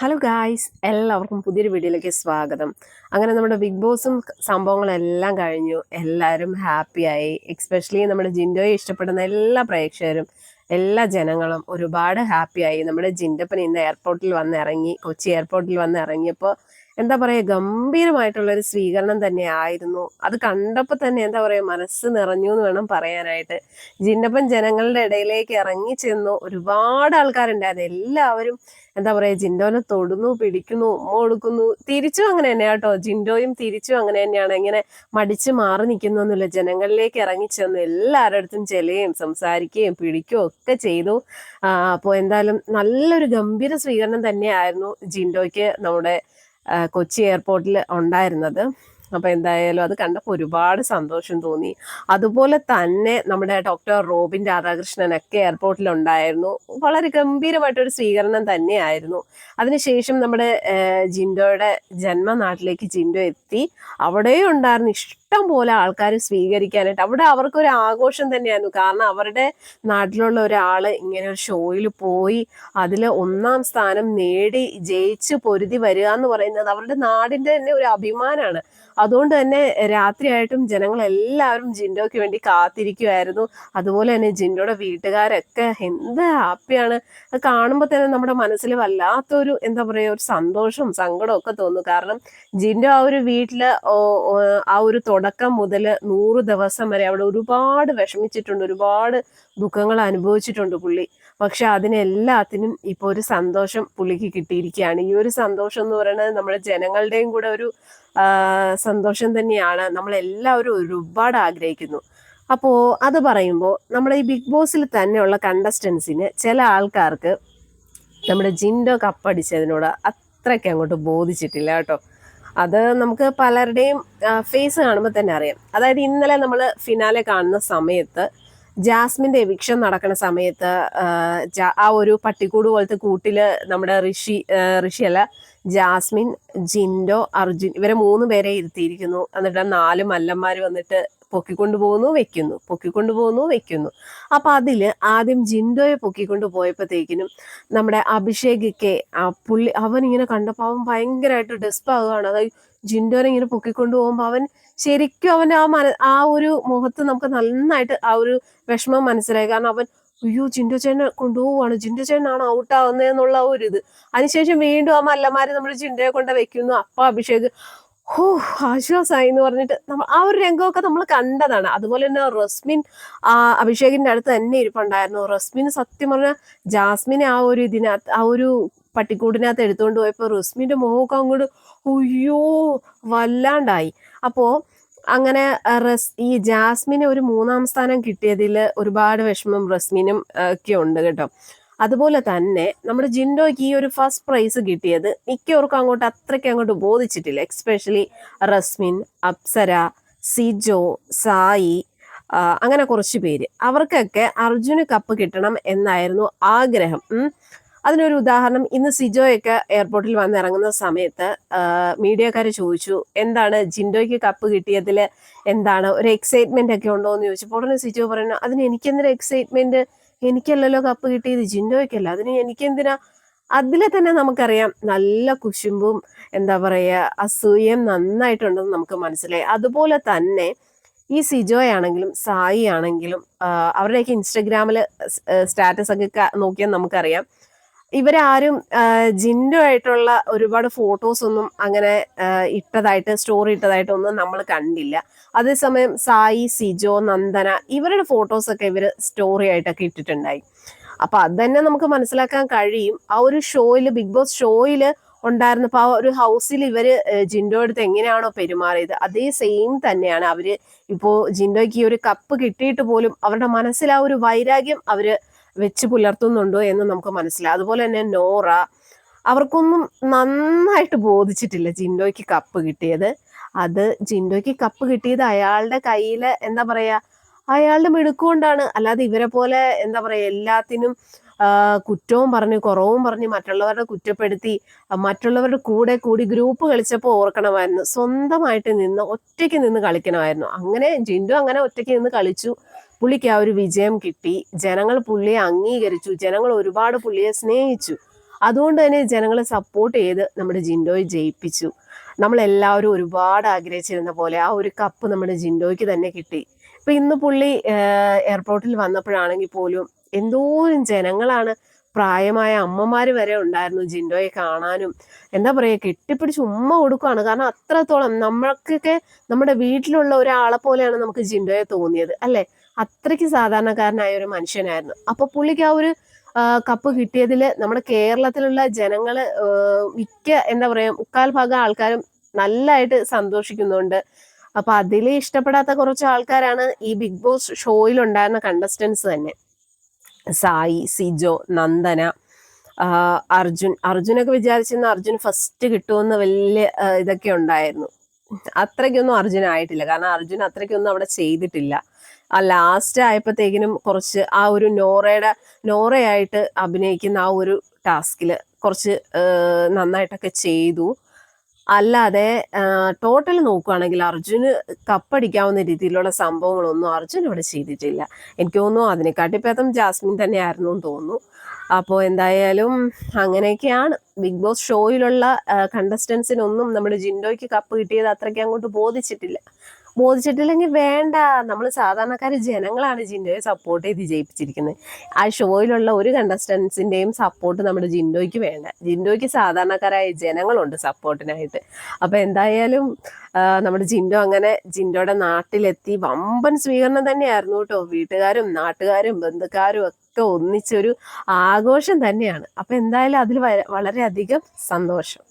Hello guys എല്ലാവർക്കും പുതിയൊരു വീഡിയോയിലേക്ക് സ്വാഗതം. അങ്ങനെ നമ്മുടെ ബിഗ് ബോസും സംഭവങ്ങളെല്ലാം കഴിഞ്ഞു. എല്ലാവരും ഹാപ്പിയായി എക്സ്പെഷ്യലി നമ്മുടെ ജിൻഡോയെ ഇഷ്ടപ്പെടുന്ന എല്ലാ പ്രേക്ഷകരും എല്ലാ ജനങ്ങളും ഒരുപാട് ഹാപ്പിയായി നമ്മുടെ ജിൻഡപ്പൻ ഇന്ന് എയർപോർട്ടിൽ വന്ന് ഇറങ്ങി കൊച്ചി എയർപോർട്ടിൽ വന്ന് ഇറങ്ങിയപ്പോൾ എന്താ പറയുക ഗംഭീരമായിട്ടുള്ള ഒരു സ്വീകരണം തന്നെ ആയിരുന്നു അത് കണ്ടപ്പോൾ തന്നെ എന്താ പറയുക മനസ്സ് നിറഞ്ഞു എന്ന് വേണം പറയാനായിട്ട്. ജിന്നപ്പൻ ജനങ്ങളുടെ ഇടയിലേക്ക് ഇറങ്ങി ചെന്നു. ഒരുപാട് ആൾക്കാരുണ്ടായിരുന്നു എല്ലാവരും എന്താ പറയുക ജിൻഡോനെ തൊടുന്നു പിടിക്കുന്നു ഉമ്മ കൊടുക്കുന്നു. തിരിച്ചും അങ്ങനെ തന്നെ കേട്ടോ. ജിൻഡോയും തിരിച്ചും അങ്ങനെ തന്നെയാണ്. ഇങ്ങനെ മടിച്ച് മാറി നിൽക്കുന്നു എന്നുള്ള ജനങ്ങളിലേക്ക് ഇറങ്ങി ചെന്നു. എല്ലാവരുടെ അടുത്തും ചെലയും സംസാരിക്കുകയും പിടിക്കുകയും ഒക്കെ ചെയ്തു. അപ്പോൾ എന്തായാലും നല്ലൊരു ഗംഭീര സ്വീകരണം തന്നെയായിരുന്നു ജിൻഡോയ്ക്ക് നമ്മുടെ കൊച്ചി എയർപോർട്ടിൽ ഉണ്ടായിരുന്നത്. അപ്പോൾ എന്തായാലും അത് കണ്ടപ്പോൾ ഒരുപാട് സന്തോഷം തോന്നി. അതുപോലെ തന്നെ നമ്മുടെ ഡോക്ടർ റോബിൻ രാധാകൃഷ്ണനൊക്കെ എയർപോർട്ടിൽ ഉണ്ടായിരുന്നു. വളരെ ഗംഭീരമായിട്ടൊരു സ്വീകരണം തന്നെയായിരുന്നു. അതിനുശേഷം നമ്മുടെ ജിൻഡോയുടെ ജന്മനാട്ടിലേക്ക് ജിൻഡോ എത്തി. അവിടെയും ഉണ്ടായിരുന്നു. ഇഷ്ടം പോലെ ആൾക്കാർ സ്വീകരിക്കാനായിട്ട്. അവിടെ അവർക്കൊരു ആഘോഷം തന്നെയായിരുന്നു. കാരണം അവരുടെ നാട്ടിലുള്ള ഒരാൾ ഇങ്ങനെ ഒരു ഷോയിൽ പോയി അതിൽ ഒന്നാം സ്ഥാനം നേടി ജയിച്ച് പൊരുതി വരിക എന്ന് പറയുന്നത് അവരുടെ നാടിന്റെ തന്നെ ഒരു അഭിമാനമാണ്. അതുകൊണ്ട് തന്നെ രാത്രിയായിട്ടും ജനങ്ങൾ എല്ലാവരും ജിൻഡോയ്ക്ക് വേണ്ടി കാത്തിരിക്കുമായിരുന്നു അതുപോലെ തന്നെ ജിൻഡോയുടെ വീട്ടുകാരൊക്കെ എന്ത് ഹാപ്പിയാണ്. കാണുമ്പോൾ തന്നെ നമ്മുടെ മനസ്സിൽ വല്ലാത്തൊരു എന്താ പറയുക ഒരു സന്തോഷവും സങ്കടവും ഒക്കെ തോന്നും. കാരണം ജിൻഡോ ആ ഒരു ഓ- ആ ഒരു തുടക്കം മുതൽ നൂറ് ദിവസം വരെ അവിടെ ഒരുപാട് വിഷമിച്ചിട്ടുണ്ട് ഒരുപാട് ദുഃഖങ്ങൾ അനുഭവിച്ചിട്ടുണ്ട് പുള്ളി. പക്ഷെ അതിനെല്ലാത്തിനും ഇപ്പൊ ഒരു സന്തോഷം പുള്ളിക്ക് കിട്ടിയിരിക്കുകയാണ്. ഈ ഒരു സന്തോഷം എന്ന് പറയുന്നത് നമ്മുടെ ജനങ്ങളുടെയും കൂടെ ഒരു സന്തോഷം തന്നെയാണ്. നമ്മളെല്ലാവരും ഒരുപാട് ആഗ്രഹിക്കുന്നു. അപ്പോൾ അത് പറയുമ്പോൾ നമ്മുടെ ഈ ബിഗ് ബോസിൽ തന്നെയുള്ള കണ്ടസ്റ്റൻസിന് ചില ആൾക്കാർക്ക് നമ്മുടെ ജിൻഡോ കപ്പടിച്ചതിനോട് അത്രയ്ക്ക് അങ്ങോട്ട് ബോധിച്ചിട്ടില്ല കേട്ടോ. അത് നമുക്ക് പലരുടെയും ഫേസ് കാണുമ്പോൾ തന്നെ അറിയാം. അതായത് ഇന്നലെ നമ്മൾ ഫിനാലെ കാണുന്ന സമയത്ത് ജാസ്മിന്റെ എവിക്ഷൻ നടക്കുന്ന സമയത്ത് ആ, ഒരു പട്ടിക്കൂട് പോലത്തെ കൂട്ടിൽ നമ്മുടെ ഋഷി ഋഷിയല്ല ജാസ്മിൻ ജിൻഡോ അർജുൻ ഇവരെ മൂന്ന് പേരെ ഇരുത്തിയിരിക്കുന്നു. എന്നിട്ട് നാല് മല്ലന്മാർ വന്നിട്ട് പൊക്കിക്കൊണ്ടു പോകുന്നു വെക്കുന്നു. പൊക്കിക്കൊണ്ടു പോകുന്നു വെക്കുന്നു. അപ്പൊ അതിൽ ആദ്യം ജിൻഡോയെ പൊക്കിക്കൊണ്ട് പോയപ്പോഴത്തേക്കിനും നമ്മുടെ അഭിഷേക് കെ ആ പുള്ളി അവൻ ഇങ്ങനെ കണ്ടപ്പോൾ അവൻ ഭയങ്കരമായിട്ട് ഡെസ്പ് ആവുകയാണ് അതായത് ജിൻഡോനെ ഇങ്ങനെ പൊക്കിക്കൊണ്ട് പോകുമ്പോൾ അവൻ ശരിക്കും അവന്റെ ആ മന ആ ഒരു മുഖത്ത് നമുക്ക് നന്നായിട്ട് ആ ഒരു വിഷമം മനസ്സിലായി. കാരണം അവൻ അയ്യോ ജിൻഡോ ചേട്ടനെ കൊണ്ടുപോവാണ് ജിൻഡോ ചേട്ടനാണ് ഔട്ട് ആവുന്നതെന്നുള്ള ഒരു ഇത്. അതിനുശേഷം വീണ്ടും ആ മല്ലമാര് നമ്മുടെ ജിൻഡോയെ കൊണ്ട് വെക്കുന്നു. അപ്പൊ അഭിഷേക് ഹോ ആശ്വാസമായി എന്ന് പറഞ്ഞിട്ട് നമ്മൾ ആ ഒരു രംഗമൊക്കെ നമ്മൾ കണ്ടതാണ്. അതുപോലെ തന്നെ റസ്മിൻ അഭിഷേകിന്റെ അടുത്ത് തന്നെ ഇരിപ്പുണ്ടായിരുന്നു. റസ്മിന് സത്യം പറഞ്ഞാൽ ജാസ്മിനെ ആ ഒരു ഇതിനകത്ത് ആ ഒരു പട്ടിക്കൂടിനകത്ത് എടുത്തുകൊണ്ട് പോയപ്പോൾ റസ്മിന്റെ മുഖമൊക്കെ അങ്ങോട്ട് അയ്യോ വല്ലാണ്ടായി. അപ്പോ അങ്ങനെ റസ് ഈ ജാസ്മിന് ഒരു മൂന്നാം സ്ഥാനം കിട്ടിയതിൽ ഒരുപാട് വിഷമം റസ്മിനും ഒക്കെ ഉണ്ട് കേട്ടോ. അതുപോലെ തന്നെ നമ്മുടെ ജിൻഡോയ്ക്ക് ഈ ഒരു ഫസ്റ്റ് പ്രൈസ് കിട്ടിയത് മിക്കവർക്കും അങ്ങോട്ട് അത്രയ്ക്ക് അങ്ങോട്ട് ബോധിച്ചിട്ടില്ല. എക്സ്പെഷ്യലി റസ്മിൻ അപ്സര സിജോ സായി അങ്ങനെ കുറച്ച് പേര്. അവർക്കൊക്കെ അർജുന് കപ്പ് കിട്ടണം എന്നായിരുന്നു ആഗ്രഹം. അതിനൊരു ഉദാഹരണം ഇന്ന് സിജോയൊക്കെ എയർപോർട്ടിൽ വന്ന് ഇറങ്ങുന്ന സമയത്ത് മീഡിയക്കാർ ചോദിച്ചു എന്താണ് ജിൻഡോയ്ക്ക് കപ്പ് കിട്ടിയതിൽ എന്താണ്? ഒരു എക്സൈറ്റ്മെന്റ് ഒക്കെ ഉണ്ടോ? എന്ന് ചോദിച്ചപ്പോൾ ഉടനെ സിജോ പറയുന്നു അതിന് എനിക്കെന്തിനാ എക്സൈറ്റ്മെന്റ് എനിക്കല്ലല്ലോ കപ്പ് കിട്ടിയത് ജിൻഡോയ്ക്കല്ല. അതിന് എനിക്കെന്തിനാ? അതിലെ തന്നെ നമുക്കറിയാം നല്ല കുശുമ്പും എന്താ പറയുക അസൂയം നന്നായിട്ടുണ്ടെന്ന് നമുക്ക് മനസ്സിലായി. അതുപോലെ തന്നെ ഈ സിജോ ആണെങ്കിലും സായി ആണെങ്കിലും അവരുടെയൊക്കെ ഇൻസ്റ്റഗ്രാമിൽ സ്റ്റാറ്റസ് ഒക്കെ നോക്കിയാൽ നമുക്കറിയാം ഇവരാരും ആ, ജിൻഡോ ആയിട്ടുള്ള ഒരുപാട് ഫോട്ടോസ് ഒന്നും അങ്ങനെ ഇട്ടതായിട്ട് സ്റ്റോറി ഇട്ടതായിട്ടൊന്നും നമ്മൾ കണ്ടില്ല. അതേസമയം സായി സിജോ നന്ദന ഇവരുടെ ഫോട്ടോസൊക്കെ ഇവർ സ്റ്റോറി ആയിട്ടൊക്കെ ഇട്ടിട്ടുണ്ടായി. അപ്പൊ അത് തന്നെ നമുക്ക് മനസ്സിലാക്കാൻ കഴിയും. ആ ഒരു ഷോയിൽ ബിഗ് ബോസ് ഷോയിൽ ഉണ്ടായിരുന്നപ്പോൾ ആ ഒരു ഹൗസിൽ ഇവർ ജിൻഡോ അടുത്ത് എങ്ങനെയാണോ പെരുമാറിയത് അതേ സെയിം തന്നെയാണ് അവർ ഇപ്പോ ജിൻഡോയ്ക്ക് ഈ ഒരു കപ്പ് കിട്ടിയിട്ട് പോലും അവരുടെ മനസ്സിൽ ആ ഒരു വൈരാഗ്യം അവർ വെച്ച് പുലർത്തുന്നുണ്ടോ എന്ന് നമുക്ക് മനസ്സിലായി അതുപോലെ തന്നെ നോറ അവർക്കൊന്നും നന്നായിട്ട് ബോധിച്ചിട്ടില്ല ജിൻഡോയ്ക്ക് കപ്പ് കിട്ടിയത്. അത് ജിൻഡോയ്ക്ക് കപ്പ് കിട്ടിയത് അയാളുടെ കയ്യിൽ എന്താ പറയുക അയാളുടെ മിടുക്കുകൊണ്ടാണ് അല്ലാതെ ഇവരെ പോലെ എന്താ പറയുക എല്ലാത്തിനും കുറ്റവും പറഞ്ഞ് കുറവും പറഞ്ഞ് മറ്റുള്ളവരുടെ കുറ്റപ്പെടുത്തി മറ്റുള്ളവരുടെ കൂടെ കൂടി ഗ്രൂപ്പ് കളിച്ചപ്പോൾ ഓർക്കണമായിരുന്നു. സ്വന്തമായിട്ട് നിന്ന് ഒറ്റയ്ക്ക് നിന്ന് കളിക്കണമായിരുന്നു. അങ്ങനെ ജിൻഡു അങ്ങനെ ഒറ്റയ്ക്ക് നിന്ന് കളിച്ചു. പുള്ളിക്ക് ആ ഒരു വിജയം കിട്ടി. ജനങ്ങൾ പുള്ളിയെ അംഗീകരിച്ചു. ജനങ്ങൾ ഒരുപാട് പുള്ളിയെ സ്നേഹിച്ചു. അതുകൊണ്ട് തന്നെ ജനങ്ങളെ സപ്പോർട്ട് ചെയ്ത് നമ്മുടെ ജിൻഡോയെ ജയിപ്പിച്ചു. നമ്മളെല്ലാവരും ഒരുപാട് ആഗ്രഹിച്ചിരുന്ന പോലെ ആ ഒരു കപ്പ് നമ്മുടെ ജിൻഡോയ്ക്ക് തന്നെ കിട്ടി. ഇപ്പം ഇന്ന് പുള്ളി എയർപോർട്ടിൽ വന്നപ്പോഴാണെങ്കിൽ പോലും എന്തോരം ജനങ്ങളാണ് പ്രായമായ അമ്മമാര് വരെ ഉണ്ടായിരുന്നു ജിൻഡോയെ കാണാനും. എന്താ പറയുക കെട്ടിപ്പിടിച്ച് ഉമ്മ കൊടുക്കുകയാണ് കാരണം അത്രത്തോളം നമ്മൾക്കൊക്കെ നമ്മുടെ വീട്ടിലുള്ള ഒരാളെ പോലെയാണ് നമുക്ക് ജിൻഡോയെ തോന്നിയത് അല്ലെ? അത്രയ്ക്ക് സാധാരണക്കാരനായ ഒരു മനുഷ്യനായിരുന്നു. അപ്പൊ പുള്ളിക്ക് ആ ഒരു കപ്പ് കിട്ടിയതിൽ നമ്മുടെ കേരളത്തിലുള്ള ജനങ്ങൾ ആ, മിക്ക എന്താ പറയാ മുക്കാൽ ഭാഗം ആൾക്കാരും നല്ലതായിട്ട് സന്തോഷിക്കുന്നുണ്ട്. അപ്പൊ അതിൽ ഇഷ്ടപ്പെടാത്ത കുറച്ച് ആൾക്കാരാണ് ഈ ബിഗ് ബോസ് ഷോയിൽ ഉണ്ടായിരുന്ന കണ്ടസ്റ്റൻസ് തന്നെ. സായി സിജോ നന്ദന അർജുൻ. അർജുനൊക്കെ വിചാരിച്ചിരുന്ന അർജുൻ ഫസ്റ്റ് കിട്ടുമെന്ന് വലിയ ഇതൊക്കെ ഉണ്ടായിരുന്നു. അത്രയ്ക്കൊന്നും അർജുന ആയിട്ടില്ല. കാരണം അർജുൻ അത്രയ്ക്കൊന്നും അവിടെ ചെയ്തിട്ടില്ല. ആ ലാസ്റ്റ് ആയപ്പോഴത്തേക്കിനും കുറച്ച് ആ ഒരു നോറയുടെ നോറയായിട്ട് അഭിനയിക്കുന്ന ആ ഒരു ടാസ്കിൽ കുറച്ച് നന്നായിട്ടൊക്കെ ചെയ്തു. അല്ലാതെ ടോട്ടൽ നോക്കുകയാണെങ്കിൽ അർജുന് കപ്പടിക്കാവുന്ന രീതിയിലുള്ള സംഭവങ്ങളൊന്നും അർജുൻ ഇവിടെ ചെയ്തിട്ടില്ല. എനിക്ക് തോന്നുന്നു അതിനെക്കാട്ടി ഭേദം ജാസ്മിൻ തന്നെയായിരുന്നു എന്ന് തോന്നുന്നു. അപ്പോൾ എന്തായാലും അങ്ങനെയൊക്കെയാണ്. ബിഗ് ബോസ് ഷോയിലുള്ള കണ്ടസ്റ്റൻസിനൊന്നും നമ്മുടെ ജിൻഡോയ്ക്ക് കപ്പ് കിട്ടിയത് അത്രയ്ക്ക് അങ്ങോട്ട് ബോധിച്ചിട്ടില്ല. ബോധിച്ചിട്ടില്ലെങ്കിൽ വേണ്ട. നമ്മൾ സാധാരണക്കാർ ജനങ്ങളാണ് ജിൻഡോയെ സപ്പോർട്ട് ചെയ്ത് ജയിപ്പിച്ചിരിക്കുന്നത്. ആ ഷോയിലുള്ള ഒരു കണ്ടസ്റ്റൻസിന്റെയും സപ്പോർട്ട് നമ്മുടെ ജിൻഡോയ്ക്ക് വേണ്ട. ജിൻഡോയ്ക്ക് സാധാരണക്കാരായ ജനങ്ങളുണ്ട് സപ്പോർട്ടിനായിട്ട് അപ്പോൾ എന്തായാലും നമ്മുടെ ജിൻഡോ അങ്ങനെ ജിൻഡോയുടെ നാട്ടിലെത്തി വമ്പൻ സ്വീകരണം തന്നെയായിരുന്നു കേട്ടോ. വീട്ടുകാരും നാട്ടുകാരും ബന്ധുക്കാരും ഒക്കെ ഒന്നിച്ചൊരു ആഘോഷം തന്നെയാണ്. അപ്പം എന്തായാലും അതിൽ വളരെയധികം സന്തോഷം.